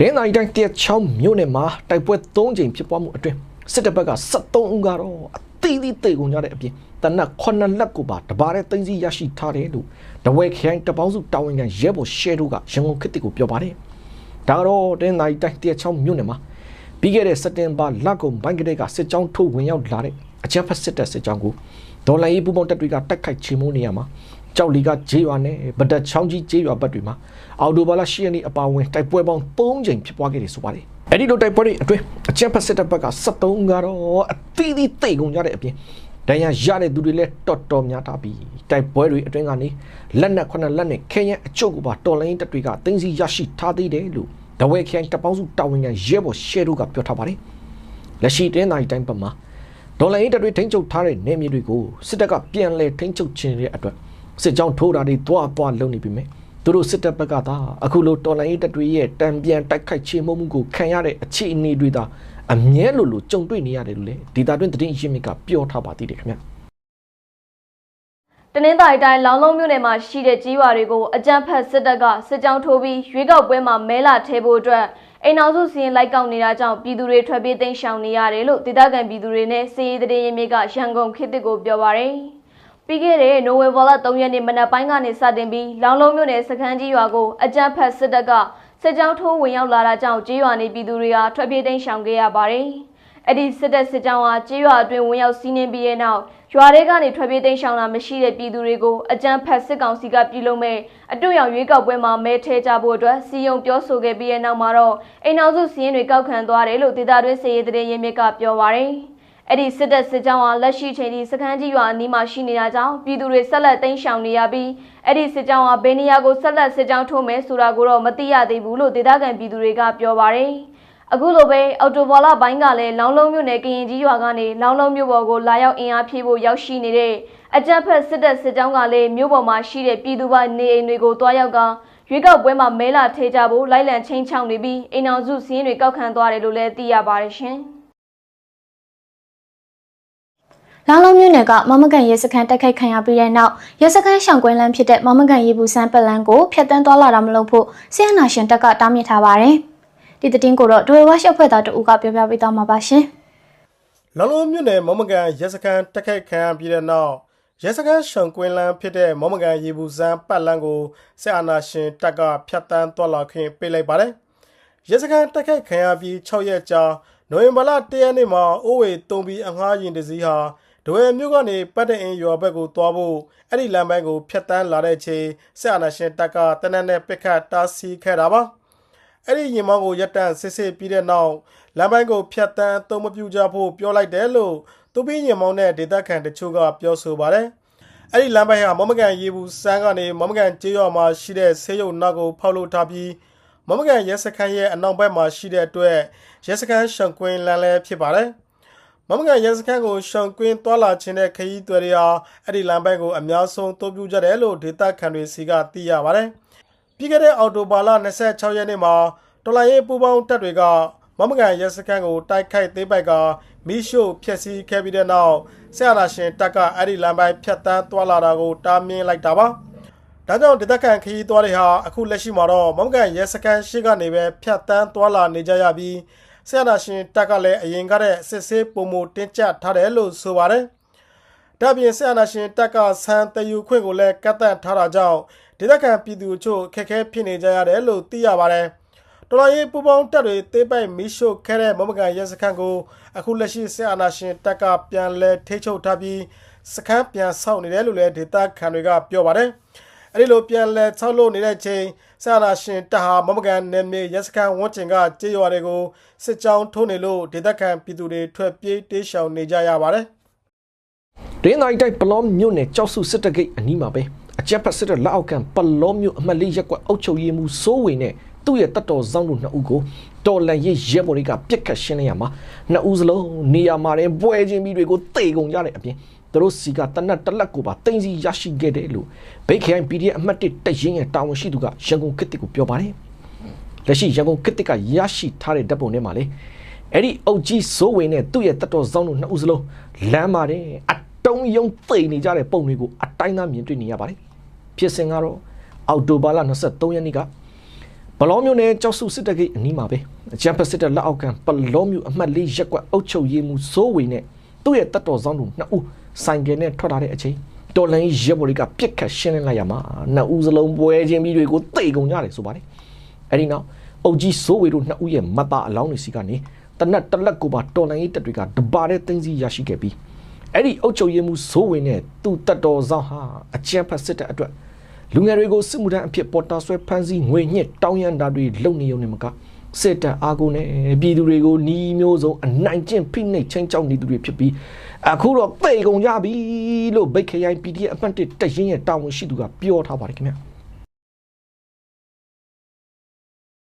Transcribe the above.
ဒင်းနိုင်တိုင်းတက်ချောင်းမြို့နယ်မှာတိုက်ပွဲ၃ကြိမ်ဖြစ်ပွားမှုအတွင်းစစ်တပ်ဘက်က73ဦးကတော့အသီးသီးတေကုန်ကြတဲ့အပြင်တနက်9လက်ကိုပါတပါးတဲ့သိန်းစီရရှိထားတယ်လို့တဝဲခိုင်တပေါင်းစုတာဝန်ခံရဲဘော်ရှဲတို့ကရန်ကုန်ခေတ်တစ်ကိုပြောပါတယ်ဒါကတော့ဒင်းနိုင်တိုင်းတက်ချောင်းမြို့နယ်မှာပြီးခဲ့တဲ့စက်တင်ဘာလကုန်ဘိုင်းကလေးကစစ်ကြောင်းထုတ်ဝင်ရောက်လာတဲ့အချက်ဖက်စစ်တပ်စစ်ကြောင်းကိုဒေါ်လာရေးပူပေါင်းတပ်တွေကတိုက်ခိုက်ချေမှုနေရမှာ ကြောက်လီကဂျေးရွာနဲ့ဗဒတ်ချောင်းကြီးဂျေးရွာဘက်တွေမှာအော်တိုဘာလ10ရက်နေ့အပါအဝင်တိုက်ပွဲပေါင်း3ကြိမ်ဖြစ်ပွားခဲ့တယ်ဆိုပါတယ်အဲ့ဒီလိုတိုက်ပွဲတွေအတွင်းအချက်ဖက်စစ်တပ်ဘက်က73ကတော့အသီးသီးတိတ်ကုန်ကြတဲ့အပြင်ဒဏ်ရာရတဲ့သူတွေလည်းတော်တော်များတာပြီးတိုက်ပွဲတွေအတွင်းကနေလက်နက်ခုနှစ်လက်နဲ့ခဲယမ်းအကျုပ်ကိုပါတော်လိုင်းတပ်တွေကတင်းစီရရှိထားသေးတယ်လို့ဒဝဲခိုင်တပေါင်းစုတာဝန်ခံရဲဘော်ရှဲတို့ကပြောထားပါတယ်လက်ရှိတင်းတိုင်းတိုင်းပတ်မှာဒေါ်လာရေးတပ်တွေထိန်းချုပ်ထားတဲ့နေမြေတွေကိုစစ်တပ်ကပြန်လည်ထိန်းချုပ်ခြင်းရဲ့အတွက် စစ်ကြောင်းထိုးတာတွေတွားပွားလုပ်နေပြီမယ်သူတို့စစ်တပ်ဘက်ကသာအခုလိုတော်လိုင်းရေးတပ်တွေရဲ့တံပြန်တိုက်ခိုက်ချေမှုမှုကိုခံရတဲ့အခြေအနေတွေသာအမြဲလိုလိုကြုံတွေ့နေရတယ်လို့လေဒေတာတွင်းသတင်းရင်းမြစ်ကပြောထားပါသေးတယ်ခင်ဗျတနင်္သာရီတိုင်းလောင်းလုံးမြို့နယ်မှာရှိတဲ့ကြီးရွာတွေကိုအကြမ်းဖက်စစ်တပ်ကစစ်ကြောင်းထိုးပြီးရွေးကောက်ပွဲမှာမဲလာထဲဖို့အတွက်အိမ်အောင်စုစီရင်လိုက်ကောက်နေတာကြောင့်ပြည်သူတွေထွက်ပြေးသိမ်းရှောင်နေရတယ်လို့ဒေသခံပြည်သူတွေနဲ့စီးရီးသတင်းရင်းမြစ်ကရန်ကုန်ခေတ်တစ်ကိုပြောပါရယ် ပြီးခဲ့တဲ့နိုဝင်ဘာလ3ရက်နေ့မနက်ပိုင်းကနေစတင်ပြီးလောင်းလုံးမြို့နယ်စခန်းကြီးရွာကိုအကြမ်းဖက်စစ်တပ်ကစစ်ကြောင်းထိုးဝင်ရောက်လာတာကြောင့်ကြီးရွာနေပြည်သူတွေဟာထွက်ပြေးသိမ်းရှောင်ခဲ့ရပါတယ်။အဲ့ဒီစစ်တပ်စစ်ကြောင်းဟာကြီးရွာအတွင်းဝင်ရောက်စီးနင်းပြီးတဲ့နောက်ရွာတွေကနေထွက်ပြေးသိမ်းရှောင်လာမရှိတဲ့ပြည်သူတွေကိုအကြမ်းဖက်စစ်ကောင်စီကပြုလုပ်မဲ့အတူရောင်ရွေးကောက်ပွဲမှာမဲထဲကြဖို့အတွက်စီယုံပြောဆိုခဲ့ပြီးတဲ့နောက်မှာတော့အိမ်အောင်စုစီးရင်တွေကောက်ခံသွားတယ်လို့ဒေသတွင်းစေရေးတရေရင်းမြစ်ကပြောပါရယ်။ အဲ့ဒီစစ်တပ်စစ်ကြောင်းဟာလက်ရှိချိန်ထိစခန်းကြီးရွာအနီးမှာရှိနေတာကြောင့်ပြည်သူတွေဆက်လက်သိမ်းရှောင်နေရပြီးအဲ့ဒီစစ်ကြောင်းဟာဘယ်နေရာကိုဆက်လက်စစ်ကြောင်းထိုးမယ်ဆိုတာကိုတော့မသိရသေးဘူးလို့ဒေသခံပြည်သူတွေကပြောပါရယ်။အခုလိုပဲအော်တိုဘော်လာဘိုင်းကလည်းလောင်းလုံးမြို့နယ်ကရင်ကြီးရွာကနေလောင်းလုံးမြို့ပေါ်ကိုလာရောက်အင်အားဖြည့်ဖို့ရောက်ရှိနေတဲ့အကြမ်းဖက်စစ်တပ်စစ်ကြောင်းကလည်းမြို့ပေါ်မှာရှိတဲ့ပြည်သူ့ဘာနေအိမ်တွေကိုတွားရောက်ကရွေးကောက်ပွဲမှာမဲလာထေးကြဖို့လိုက်လံချင်းချောင်းနေပြီးအိမ်အောင်စုစည်းရင်တွေကောက်ခံသွားတယ်လို့လည်းသိရပါတယ်ရှင်။ လောင်လုံးမြို့နယ်ကမမကန်ရဲစခန်းတိုက်ခိုက်ခံရပြီးတဲ့နောက်ရဲစခန်းရှောင်ကွင်းလမ်းဖြစ်တဲ့မမကန်ရေဘူးစမ်းပတ်လန်းကိုဖျက်တမ်းသွားလာတာမလုပ်ဖို့ဆီယနာရှင်တပ်ကတားမြစ်ထားပါတယ်။ဒီသတင်းကိုတော့ဒွေဝါရှော့ဖွဲ့သားတို့ကပြောပြပေးသွားမှာပါရှင်။လောင်လုံးမြို့နယ်မော်မကန်ရဲစခန်းတက်ခိုက်ခံရပြီးတဲ့နောက်ရဲစခန်းရှောင်ကွင်းလန်းဖြစ်တဲ့မော်မကန်ရေဘူးစမ်းပတ်လန်းကိုစစ်အာဏာရှင်တပ်ကဖျက်တမ်းသွားလာခွင့်ပေးလိုက်ပါတယ်။ရဲစခန်းတက်ခိုက်ခံရပြီး6ရက်ကြာနိုဝင်ဘာလ1ရက်နေ့မှာအိုးဝေတုံပြီးအငှားရင်တစည်းဟာ ဒွေမြို့ကနေပတ်တဲ့အင်းရွာဘက်ကိုသွားဖို့အဲ့ဒီလမ်းပိုင်းကိုဖျက်တမ်းလာတဲ့ချိန်စစ်အာဏာရှင်တပ်ကတနက်နဲ့ပစ်ခတ်တားဆီးခဲ့တာပါ။အဲ့ဒီရင်မောင်းကိုရက်တန့်စစ်စစ်ပြီးတဲ့နောက်လမ်းပိုင်းကိုဖျက်တမ်းအသုံးမပြုကြဖို့ပြောလိုက်တယ်လို့သူပြီးရင်မောင်းတဲ့ဒေသခံတချို့ကပြောဆိုပါတယ်။အဲ့ဒီလမ်းပိုင်းဟာမမကန်ရေဘူးစမ်းကနေမမကန်ကျေးရွာမှာရှိတဲ့ဆေးရုံနောက်ကိုဖောက်လို့ထားပြီးမမကန်ရဲစခန်းရဲ့အနောက်ဘက်မှာရှိတဲ့အတွက်ရဲစခန်းရှောင်ကွင်းလမ်းလည်းဖြစ်ပါတယ်။ မမကန်ရဲစခန်းကိုရှောင်ကွင်းတွာလာခြင်းတဲ့ခရီးတွေဟာအဲ့ဒီလမ်းပိုင်းကိုအများဆုံးတိုးပြကြတယ်လို့ဒေသခံတွေစီကသိရပါတယ်။ပြီးခဲ့တဲ့အော်တိုဘာလ26ရက်နေ့မှာတော်လိုင်းရေးပူပေါင်းတပ်တွေကမမကန်ရဲစခန်းကိုတိုက်ခိုက်သိမ်းပိုက်ကမီးရှို့ဖျက်ဆီးခဲ့ပြီးတဲ့နောက်ဆရာနာရှင်တပ်ကအဲ့ဒီလမ်းပိုင်းဖြတ်တန်းတွာလာတာကိုတားမြင်လိုက်တာပါ။ဒါကြောင့်ဒေသခံခရီးသွားတွေဟာအခုလက်ရှိမှာတော့မမကန်ရဲစခန်းရှိကနေပဲဖြတ်တန်းတွာလာနေကြရပြီး ဆရာနာရှင်တပ်ကလည်းအရင်ကတဲ့စစ်ဆေးပုံမတင်းကျပ်ထားတယ်လို့ဆိုပါတယ်။ဒါပြင်ဆရာနာရှင်တပ်ကဆန်တယူခွင့်ကိုလည်းကတ်တန့်ထားတာကြောင့်ဒေသခံပြည်သူတို့ခက်ခဲဖြစ်နေကြရတယ်လို့သိရပါတယ်။တော်လိုင်းရေးပူပေါင်းတပ်တွေတေးပိုက်မီးရှို့ခဲ့တဲ့မမကန်ရဲစခန်းကိုအခုလက်ရှိဆရာနာရှင်တပ်ကပြန်လဲထိချုပ်ထားပြီးစခန်းပြန်ဆောက်နေတယ်လို့လည်းဒေသခံတွေကပြောပါတယ်။ အဲဒီလိုပြန်လဲဆောက်လုပ်နေတဲ့ချိန်ဆရာနာရှင်တပ်ဟာမမကန်နယ်မြေရဲစခန်းဝန်းကျင်ကကြေးရွာတွေကိုစစ်ကြောင်းထိုးနေလို့ဒေသခံပြည်သူတွေထွက်ပြေးတေးရှောင်နေကြရပါတယ်။ဒင်းနိုင်တိုက်ပလောမြို့နယ်ကြောက်စုစစ်တဂိတ်အနီးမှာပဲအကြက်ဖက်စစ်တပ်လက်အောက်ခံပလောမြို့အမှတ်လေးရက်ကွက်အုပ်ချုပ်ရေးမှူးစိုးဝေနဲ့သူ့ရဲ့တပ်တော်စောင်းတို့နှစ်ဦးကိုတော်လန်ရေးရဲဘော်တွေကပြစ်ခတ်ရှင်းလင်းရမှာနှစ်ဦးစလုံးနေရာမှာတင်ပွဲချင်းပြီးတွေကိုတေကုန်ကြတဲ့အပြင် သူတို့စီကတနတ်တလက်ကိုပါတင်စီရရှိခဲ့တယ်လို့ဘိတ်ခိုင် PDF အမှတ်1တရင်ရဲ့တာဝန်ရှိသူကရန်ကုန်ခေတ်တစ်ကိုပြောပါတယ်လက်ရှိရန်ကုန်ခေတ်တစ်ကရရှိထားတဲ့ဓာတ်ပုံထဲမှာလေအဲ့ဒီအုတ်ကြီးစိုးဝေနဲ့သူ့ရဲ့တပ်တော်စောင်းတို့နှစ်ဦးစလုံးလမ်းမှာတဲ့အတုံးယုံသိနေကြတဲ့ပုံတွေကိုအတိုင်းသားမြင်တွေ့နေရပါတယ်ဖြစ်စဉ်ကတော့အောက်တိုဘာလ23ရက်နေ့ကဘလောမျိုးနဲ့ကြောက်စုစစ်တပ်ကိတ်အနီးမှာပဲအချမ်းဖက်စစ်တပ်လက်အောက်ခံဘလောမျိုးအမှတ်လေးရက်ကွက်အုပ်ချုပ်ရေးမှုစိုးဝေနဲ့သူ့ရဲ့တပ်တော်ဆောင်သူနှစ်ဦး ဆိုင်ကယ်နဲ့ထွက်လာတဲ့အချိန်တော်လန်ရဲဘော်တွေကပြစ်ခတ်ရှင်းလင်းလိုက်ရမှာနှစ်ဦးစလုံးပွဲချင်းပြီးတွေကိုတိတ်ကုန်ကြတယ်ဆိုပါတယ်အဲ့ဒီနောက်အုပ်ကြီးစိုးဝေတို့နှစ်ဦးရဲ့မတ်သားအလောင်းတွေစီကနေတနက်တလက်ကိုပါတော်လန်ရေးတပ်တွေကတပါတဲ့တင်းစီရရှိခဲ့ပြီးအဲ့ဒီအုပ်ချုပ်ရေးမှုစိုးဝေနဲ့သူ့တပ်တော်ဆောင်ဟာအချမ်းဖက်စစ်တပ်အတွက်လူငယ်တွေကိုစစ်မှုထမ်းအဖြစ်ပေါ်တာဆွဲဖမ်းဆီးငွေညှစ်တောင်းရန်တာတွေလုပ်နေုံနဲ့မက စစ်တပ်အားကိုနဲ့ပြည်သူတွေကိုနှီးမျိုးစုံအနိုင်ကျင့်ဖိနှိပ်ချင်းချောက်နေသူတွေဖြစ်ပြီးအခုတော့သိကုန်ကြပြီလို့ဗိတ်ခရိုင် PDF အမှတ်1တက်ရင်ရဲ့တာဝန်ရှိသူကပြောထားပါတယ်ခင်ဗျာ